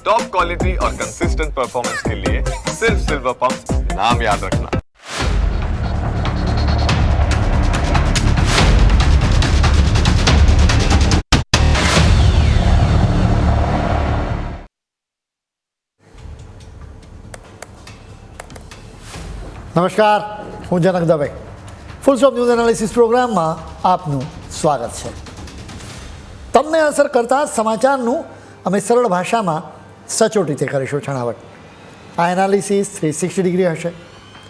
Top quality और consistent performance के लिए सिर्फ सिल्वर पंप नाम याद रखना નમસ્કાર હું Janak Dave full stop news analysis પ્રોગ્રામમાં આપનું સ્વાગત છે તમને અસર કરતા સમાચારનું અમે સરળ ભાષામાં સચોટ રીતે કરીશું છણાવટ આ એનાલિસિસ થ્રી સિક્સટી ડિગ્રી હશે.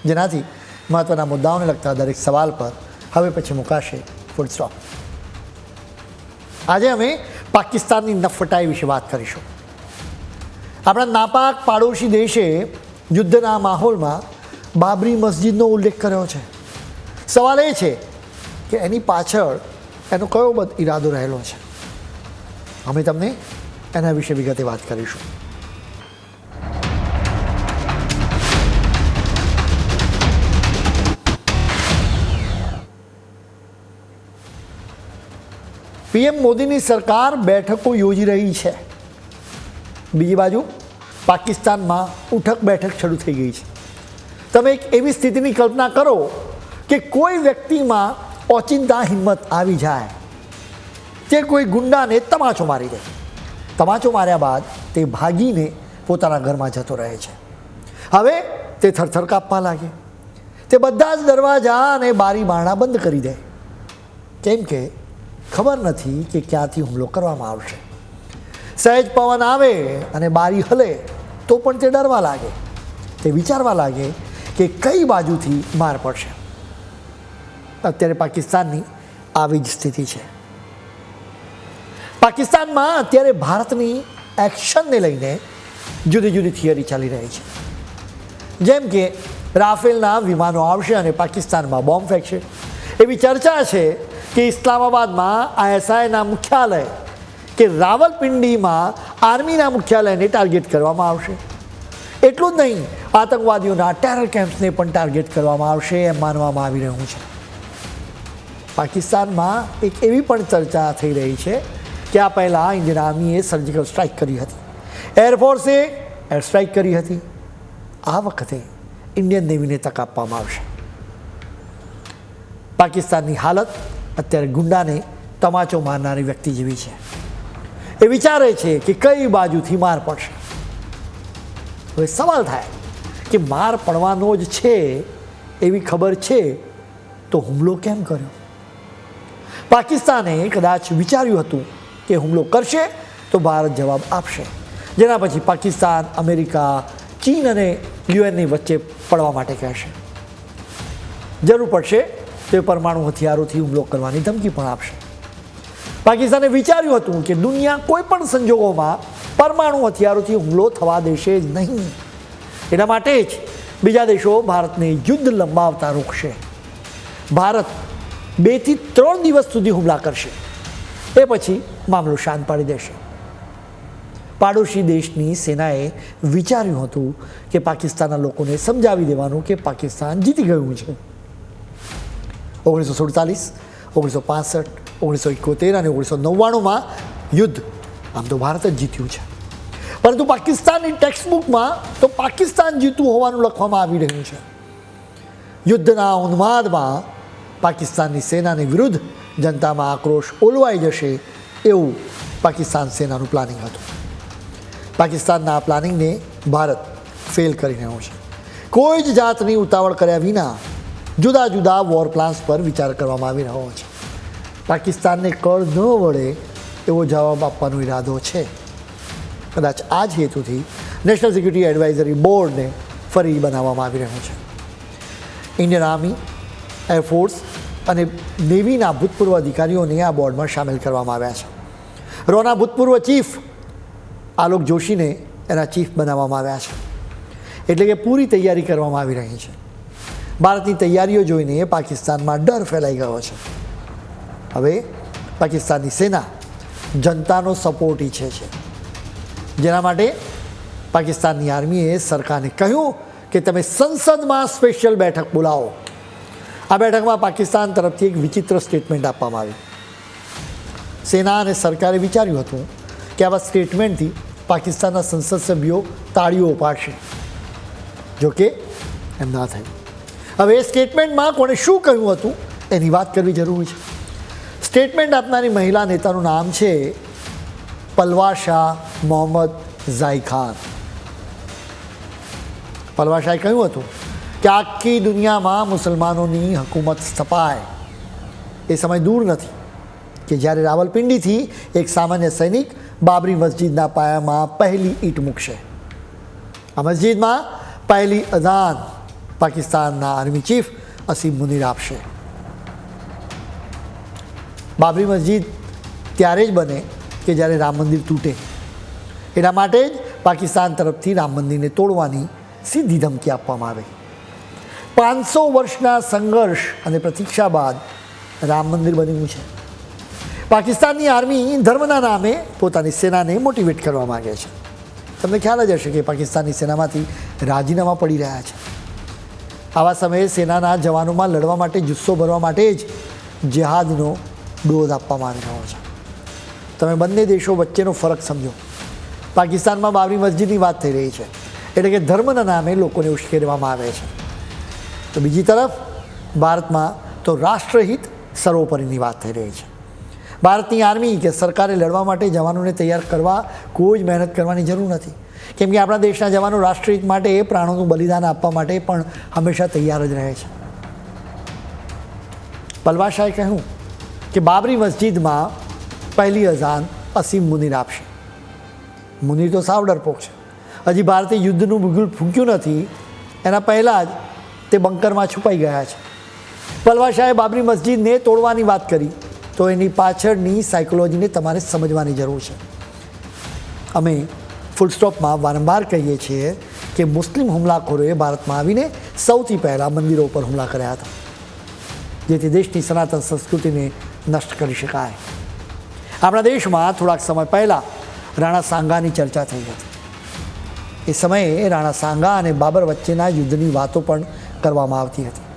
જેનાથી મહત્ત્વના મુદ્દાઓને લગતા દરેક સવાલ પર હવે પછી મુકાશે ફૂલ સ્ટોપ આજે અમે પાકિસ્તાનની નફટાઈ વિશે વાત કરીશું. આપણા નાપાક પાડોશી દેશે યુદ્ધના માહોલમાં બાબરી મસ્જિદનો ઉલ્લેખ કર્યો છે. સવાલ એ છે કે એની પાછળ એનો કયો બધ ઈરાદો રહેલો છે. અમે તમને એના વિશે વિગતે વાત કરીશું. પીએમ મોદીની સરકાર બેઠકો યોજી રહી છે. બીજી બાજુ, પાકિસ્તાનમાં ઉઠક બેઠક શરૂ થઈ ગઈ છે. તમે એક એવી સ્થિતિની કલ્પના કરો કે કોઈ વ્યક્તિમાં ઓચિંતા, હિંમત આવી જાય. તે કોઈ ગુંડાને તમાચો મારી દે. તમાચો માર્યા બાદ તે ભાગીને પોતાના ઘરમાં જતો રહે છે. હવે તે થરથર કાપવા લાગે. તે બધા જ દરવાજા અને બારી બારણા બંધ કરી દે. કેમ કે ખબર નથી કે ક્યાંથી હુમલો કરવામાં આવશે. સહેજ પવન આવે અને બારી હલે તો પણ તે ડરવા લાગે. તે વિચારવા લાગે કે કઈ બાજુથી માર પડશે. અત્યારે પાકિસ્તાનની આવી જ સ્થિતિ છે. પાકિસ્તાનમાં અત્યારે ભારતની એક્શનને લઈને જુદી જુદી થિયરી ચાલી રહી છે. જેમ કે રાફેલના વિમાનો આવશે અને પાકિસ્તાનમાં બોમ્બ ફેંકશે. એવી ચર્ચા છે કે ઇસ્લામાબાદમાં આઈએસઆઈના મુખ્યાલય કે રાવલપિંડીમાં આર્મીના મુખ્યાલયને ટાર્ગેટ કરવામાં આવશે. એટલું જ નહીં, આતંકવાદીઓના ટેરર કેમ્પ્સને પણ ટાર્ગેટ કરવામાં આવશે એમ માનવામાં આવી રહ્યું છે. પાકિસ્તાનમાં એક એવી પણ ચર્ચા થઈ રહી છે કે આ પહેલાં ઇન્ડિયન આર્મીએ સર્જિકલ સ્ટ્રાઇક કરી હતી. એરફોર્સે એર સ્ટ્રાઇક કરી હતી. આ વખતે ઇન્ડિયન નેવીને તક આપવામાં આવશે. પાકિસ્તાનની હાલત અત્યારે ગુંડાને તમાચો મારનારી વ્યક્તિ જેવી છે. એ વિચારે છે કે કઈ બાજુથી માર પડશે. હવે સવાલ થાય કે માર પડવાનો જ છે એવી ખબર છે તો હુમલો કેમ કર્યો? પાકિસ્તાને કદાચ વિચાર્યું હતું કે હુમલો કરશે તો ભારત જવાબ આપશે. જેના પછી પાકિસ્તાન, અમેરિકા, ચીન અને યુએનની વચ્ચે પડવા માટે કહેશે. જરૂર પડશે તો પરમાણુ હથિયારોથી હુમલો કરવાની ધમકી પણ આપશે. પાકિસ્તાને વિચાર્યું હતું કે દુનિયા કોઈ પણ સંજોગોમાં પરમાણુ હથિયારોથી હુમલો થવા દેશે જ નહીં. એના માટે જ બીજા દેશો ભારતને યુદ્ધ લંબાવતા રોકશે. ભારત બેથી ત્રણ દિવસ સુધી હુમલા કરશે. એ પછી મામલો શાંત પાડી દેશે. પાડોશી દેશની સેનાએ વિચાર્યું હતું કે પાકિસ્તાનના લોકોને સમજાવી દેવાનું કે પાકિસ્તાન જીતી ગયું છે. ઓગણીસો સુડતાલીસ, ઓગણીસો પાસઠ, ઓગણીસો એકોતેર અને ઓગણીસો નવ્વાણુંમાં યુદ્ધ. આમ તો ભારત જ જીત્યું છે. પરંતુ પાકિસ્તાનની ટેક્સ્ટબુકમાં તો પાકિસ્તાન જીત્યું હોવાનું લખવામાં આવી રહ્યું છે. યુદ્ધના ઉન્માદમાં પાકિસ્તાનની સેનાની વિરુદ્ધ જનતામાં આક્રોશ ઓલવાઈ જશે એવું પાકિસ્તાન સેનાનું પ્લાનિંગ હતું. પાકિસ્તાનના આ પ્લાનિંગને ભારત ફેલ કરી રહ્યું છે. કોઈ જ જાતની ઉતાવળ કર્યા વિના જુદા જુદા વોર પ્લાન્સ પર વિચાર કરવામાં આવી રહ્યો છે. પાકિસ્તાનને કળ ન વળે એવો જવાબ આપવાનો ઈરાદો છે. કદાચ આ જ હેતુથી નેશનલ સિક્યુરિટી એડવાઇઝરી બોર્ડને ફરી બનાવવામાં આવી રહ્યું છે. ઇન્ડિયન આર્મી એરફોર્સ અને નેવીના ભૂતપૂર્વ અધિકારીઓને આ બોર્ડમાં સામેલ કરવામાં આવ્યા છે. રોના ભૂતપૂર્વ ચીફ આલોક જોશીને એના ચીફ બનાવવામાં આવ્યા છે. એટલે કે પૂરી તૈયારી કરવામાં આવી રહી છે. ભારતની તૈયારીઓ જોઈને પાકિસ્તાનમાં ડર ફેલાઈ ગયો છે. હવે પાકિસ્તાનની સેના જનતાનો સપોર્ટ ઈચ્છે છે. જેના માટે પાકિસ્તાનની આર્મીએ સરકારને કહ્યું કે તમે સંસદમાં સ્પેશિયલ બેઠક બોલાવો. આ બેઠકમાં પાકિસ્તાન તરફથી એક વિચિત્ર સ્ટેટમેન્ટ આપવામાં આવી. સેના અને સરકારે વિચાર્યું હતું કે આવા સ્ટેટમેન્ટથી પાકિસ્તાનના સંસદ સભ્યો તાળીઓ પાડશે જોકે એમ ના થયું. હવે એ સ્ટેટમેન્ટમાં કોણે શું કહ્યું હતું એની વાત કરવી જરૂરી છે. સ્ટેટમેન્ટ આપનારી મહિલા નેતાનું નામ છે પલવા શાહ મોહમ્મદ ઝાયખાન. પલવા શાહે કહ્યું હતું કે આખી દુનિયામાં મુસલમાનોની હકુમત સ્થપાય. એ સમય દૂર નથી કે જ્યારે રાવલપિંડીથી એક સામાન્ય સૈનિક બાબરી મસ્જિદના પાયામાં પહેલી ઈંટ મૂકશે. આ મસ્જિદમાં પહેલી અદાન પાકિસ્તાનના આર્મી ચીફ અસીમ મુનીર આપશે. બાબરી મસ્જિદ ત્યારે જ બને કે જ્યારે રામ મંદિર તૂટે. એના માટે જ પાકિસ્તાન તરફથી રામ મંદિરને તોડવાની સીધી ધમકી આપવામાં આવે. પાંચસો વર્ષના સંઘર્ષ અને પ્રતીક્ષા બાદ રામ મંદિર બન્યું છે. પાકિસ્તાનની આર્મી ધર્મના નામે પોતાની સેનાને મોટિવેટ કરવા માગે છે. તમને ખ્યાલ જ હશે કે પાકિસ્તાનની સેનામાંથી રાજીનામા પડી રહ્યા છે. આવા સમયે સેનાના જવાનોમાં લડવા માટે, જુસ્સો ભરવા માટે જ જેહાદનો ડોઝ આપવામાં આવી રહ્યો છે. તમે બંને દેશો વચ્ચેનો ફરક સમજો. પાકિસ્તાનમાં બાબરી મસ્જિદની વાત થઈ રહી છે. એટલે કે ધર્મના નામે લોકોને ઉશ્કેરવામાં આવે છે. તો બીજી તરફ, ભારતમાં તો રાષ્ટ્રહિત સર્વોપરીની વાત થઈ રહી છે. ભારતની આર્મી કે સરકારે લડવા માટે જવાનોને તૈયાર કરવા કોઈ જ મહેનત કરવાની જરૂર નથી. કેમ કે આપણા દેશના જવાનો રાષ્ટ્રહિત માટે એ પ્રાણોનું બલિદાન આપવા માટે પણ હંમેશા તૈયાર જ રહે છે. પલવાશાએ કહ્યું કે બાબરી મસ્જિદમાં પહેલી અઝાન અસીમ મુનિર આપશે. મુનિર તો સાવ ડરપોક છે. હજી ભારતે યુદ્ધનું બિગુલ ફૂંક્યું નથી. એના પહેલાં જ તે બંકરમાં છુપાઈ ગયા છે. પલવાશાએ બાબરી મસ્જિદને તોડવાની વાત કરી તો એની પાછળની સાયકોલોજીને તમારે સમજવાની જરૂર છે. અમે ફૂલ સ્ટોપમાં વારંવાર કહીએ છીએ કે મુસ્લિમ હુમલાખોરોએ ભારતમાં આવીને સૌથી પહેલાં મંદિરો ઉપર હુમલા કર્યા હતા, જેથી દેશની સનાતન સંસ્કૃતિને નષ્ટ કરી શકાય. આપણા દેશમાં થોડાક સમય પહેલાં રાણા સાંગાની ચર્ચા થઈ હતી. એ સમયે રાણા સાંગા અને બાબર વચ્ચેના યુદ્ધની વાતો પણ કરવામાં આવતી હતી.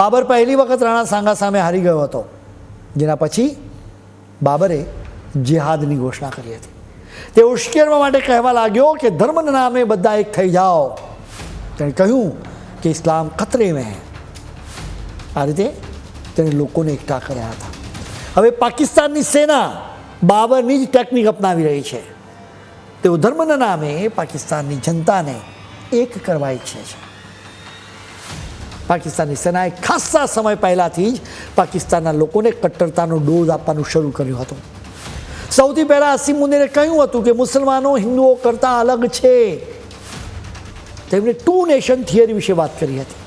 બાબર પહેલી વખત રાણા સાંગા સામે હારી ગયો હતો, જેના પછી બાબરે જેહાદની ઘોષણા કરી હતી. તે ઉશ્કેરવા માટે કહેવા લાગ્યો કે ધર્મના નામે બધા એક થઈ જાઓ. તેણે કહ્યું કે ઇસ્લામ ખતરે મેં. આ રીતે તેણે લોકોને એકઠા કર્યા હતા. હવે પાકિસ્તાનની સેના બાબરની જ ટેકનિક અપનાવી રહી છે. તેઓ ધર્મના નામે પાકિસ્તાનની જનતાને એક કરવા ઈચ્છે છે. પાકિસ્તાનની સેનાએ ખાસ્સા સમય પહેલાંથી જ પાકિસ્તાનના લોકોને કટ્ટરતાનો ડોઝ આપવાનું શરૂ કર્યું હતું. સૌથી પહેલાં અસીમ મુનીરે કહ્યું હતું કે મુસલમાનો હિન્દુઓ કરતાં અલગ છે. તેમણે ટુ નેશન થિયરી વિશે વાત કરી હતી.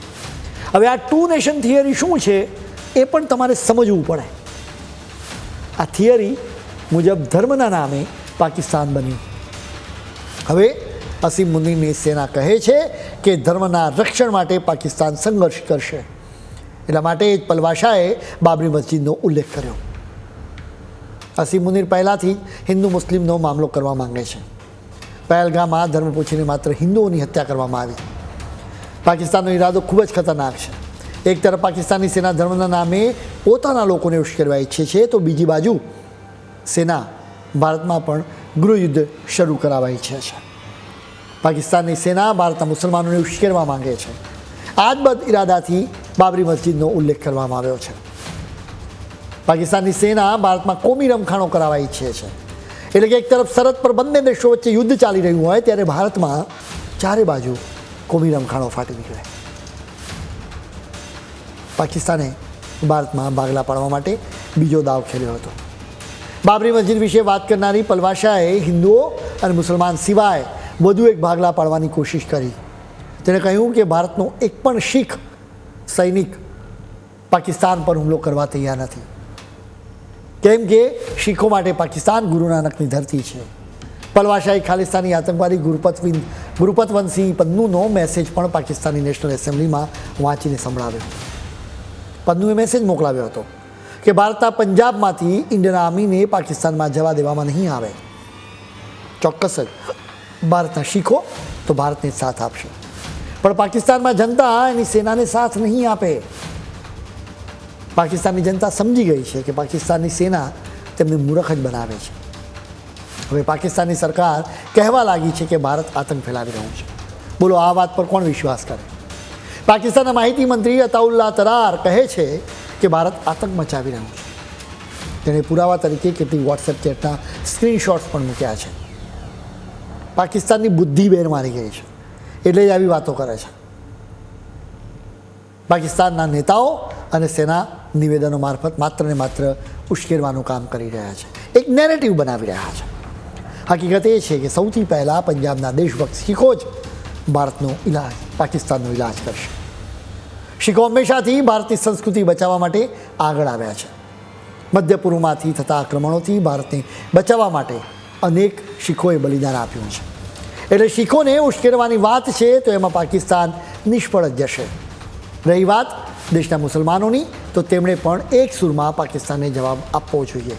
હવે આ ટુ નેશન થિયરી શું છે એ પણ તમારે સમજવું પડે. આ થિયરી મુજબ ધર્મના નામે પાકિસ્તાન બન્યું. હવે અસીમ મુનિની સેના કહે છે કે ધર્મના રક્ષણ માટે પાકિસ્તાન સંઘર્ષ કરશે. એટલા માટે જ પલવાશાએ બાબરી મસ્જિદનો ઉલ્લેખ કર્યો. અસીમ મુનિર પહેલાંથી હિન્દુ મુસ્લિમનો મામલો કરવા માંગે છે પહેલગામમાં ધર્મ પૂછીને માત્ર હિન્દુઓની હત્યા કરવામાં આવી પાકિસ્તાનનો ઈરાદો ખૂબ જ ખતરનાક છે એક તરફ પાકિસ્તાનની સેના ધર્મના નામે પોતાના લોકોને ઉશ્કેરવા ઈચ્છે છે, તો બીજી બાજુ સેના ભારતમાં પણ ગૃહયુદ્ધ શરૂ કરાવવા ઈચ્છે છે. પાકિસ્તાનની સેના ભારતના મુસલમાનોને ઉશ્કેરવા માંગે છે. આ જ બદ ઇરાદાથી બાબરી મસ્જિદનો ઉલ્લેખ કરવામાં આવ્યો છે. પાકિસ્તાનની સેના ભારતમાં કોમી રમખાણો કરાવવા ઈચ્છે છે. એટલે કે એક તરફ સરહદ પર બંને દેશો વચ્ચે યુદ્ધ ચાલી રહ્યું હોય ત્યારે ભારતમાં ચારે બાજુ કોમી રમખાણો ફાટી નીકળે પાકિસ્તાને ભારતમાં ભાગલા પાડવા માટે બીજો દાવ ખેલ્યો હતો. બાબરી મસ્જિદ વિશે વાત કરનારી પલવાશાએ હિન્દુઓ અને મુસલમાન સિવાય વધુ એક ભાગલા પાડવાની કોશિશ કરી. તેણે કહ્યું કે ભારતનો એક પણ શીખ સૈનિક પાકિસ્તાન પર હુમલો કરવા તૈયાર નથી. કેમ કે શીખો માટે પાકિસ્તાન ગુરુ નાનકની ધરતી છે. પલવાશાહી ખાલિસ્તાની આતંકવાદી ગુરુપત વિન- ગુરુપતવંશી પન્નુનો મેસેજ પણ પાકિસ્તાની નેશનલ એસેમ્બલીમાં વાંચીને સંભળાવ્યો. પન્નુએ મેસેજ મોકલાવ્યો હતો કે ભારતના પંજાબમાંથી ઇન્ડિયન આર્મીને પાકિસ્તાનમાં જવા દેવામાં નહીં આવે. ચોક્કસ જ, ભારતના શીખો તો ભારતને સાથ આપશે. પણ પાકિસ્તાનમાં જનતા એની સેનાને સાથ નહીં આપે. પાકિસ્તાનની જનતા સમજી ગઈ છે કે પાકિસ્તાનની સેના તેમને મૂર્ખ જ બનાવે છે. હવે પાકિસ્તાનની સરકાર કહેવા લાગી છે કે ભારત આતંક ફેલાવી રહ્યું છે. બોલો, આ વાત પર કોણ વિશ્વાસ કરે? પાકિસ્તાનના માહિતી મંત્રી અતાઉલ્લા તરાર કહે છે કે ભારત આતંક મચાવી રહ્યું છે. તેણે પુરાવા તરીકે કેટલીક વોટ્સએપ ચેટના સ્ક્રીનશોટ્સ પણ મૂક્યા છે. પાકિસ્તાનની બુદ્ધિ બેર મારી ગઈ છે. એટલે જ આવી વાતો કરે છે. પાકિસ્તાનના નેતાઓ અને સેના નિવેદનો મારફત માત્ર ને માત્ર ઉશ્કેરવાનું કામ કરી રહ્યા છે. એક નેરેટિવ બનાવી રહ્યા છે. હકીકત એ છે કે સૌથી પહેલાં પંજાબના દેશભક્ત શીખો જ ભારતનો ઇલાજ પાકિસ્તાનનો ઇલાજ કરશે. શીખો હંમેશાથી ભારતની સંસ્કૃતિ બચાવવા માટે આગળ આવ્યા છે. મધ્ય પૂર્વમાંથી થતા આક્રમણોથી ભારતને બચાવવા માટે અનેક શીખોએ બલિદાન આપ્યું છે. એટલે શીખોને ઉશ્કેરવાની વાત છે તો એમાં પાકિસ્તાન નિષ્ફળ જ જશે. રહી વાત દેશના મુસલમાનોની તો તેમણે પણ એક સૂરમાં પાકિસ્તાનને જવાબ આપવો જોઈએ.